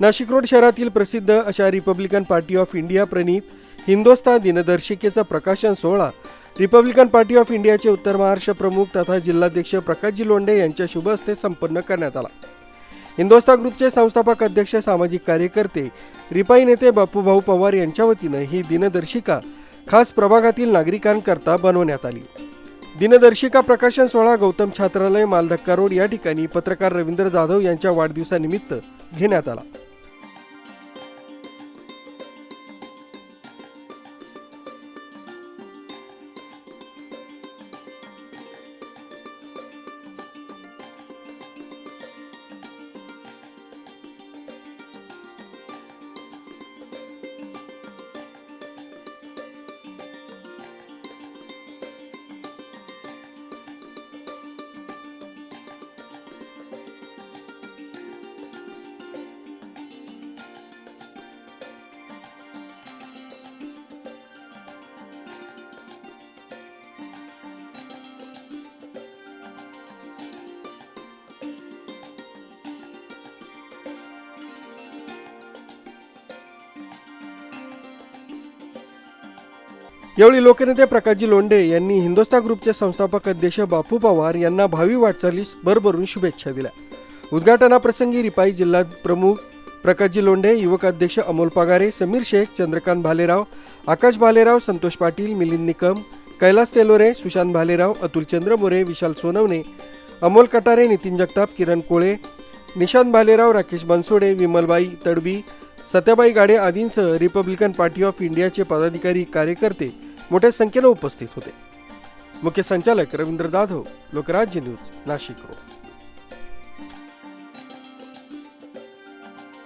Nashik road शहरातील प्रसिद्ध अशा रिपब्लिकन पार्टी ऑफ इंडिया प्रणीत हिंदुस्तान दिनदर्शिकेचा प्रकाशन सोहळा. रिपब्लिकन पार्टी ऑफ इंडियाचे उत्तर महाराष्ट्र प्रमुख तथा जिल्हाध्यक्ष प्रकाशजी लोंढे यांच्या शुभ हस्ते संपन्न करण्यात आला. हिंदुस्तान ग्रुपचे संस्थापक अध्यक्ष सामाजिक कार्यकर्ते रिपाई नेते बापूभाऊ पवार यांच्या वतीनं ही दिनदर्शिका खास प्रभागातील नागरिकांकरता बनवण्यात आली. दिनदर्शिका प्रकाशन सोहळा गौतम छात्रालय मालधक्का रोड या ठिकाणी पत्रकार रवींद्र जाधव यांच्या वाढदिवसानिमित्त घेण्यात आला. यावेळी लोकनेते प्रकाशजी लोंढे यांनी हिंदुस्तान ग्रुपचे संस्थापक अध्यक्ष बापू पवार यांना भावी वाटचालीस भरभरून शुभेच्छा दिल्या. उद्घाटनाप्रसंगी रिपाई जिल्हा प्रमुख प्रकाशजी लोंढे युवक अध्यक्ष अमोल पगारे समीर शेख चंद्रकांत भालेराव आकाश भालेराव संतोष पाटील मिलिंद निकम कैलास तेलोरे सुशांत भालेराव अतुल चंद्रमोरे विशाल सोनवणे अमोल कटारे नितीन जगताप किरण कोळे निशांत भालेराव राकेश बनसोडे विमलबाई तडवी सत्याबाई गाडे आदींसह रिपब्लिकन पार्टी ऑफ इंडियाचे पदाधिकारी कार्यकर्ते मोठ्या संख्येनं उपस्थित होते. मुख्य संचालक रवींद्र जाधव लोकराज्य न्यूज नाशिक रोड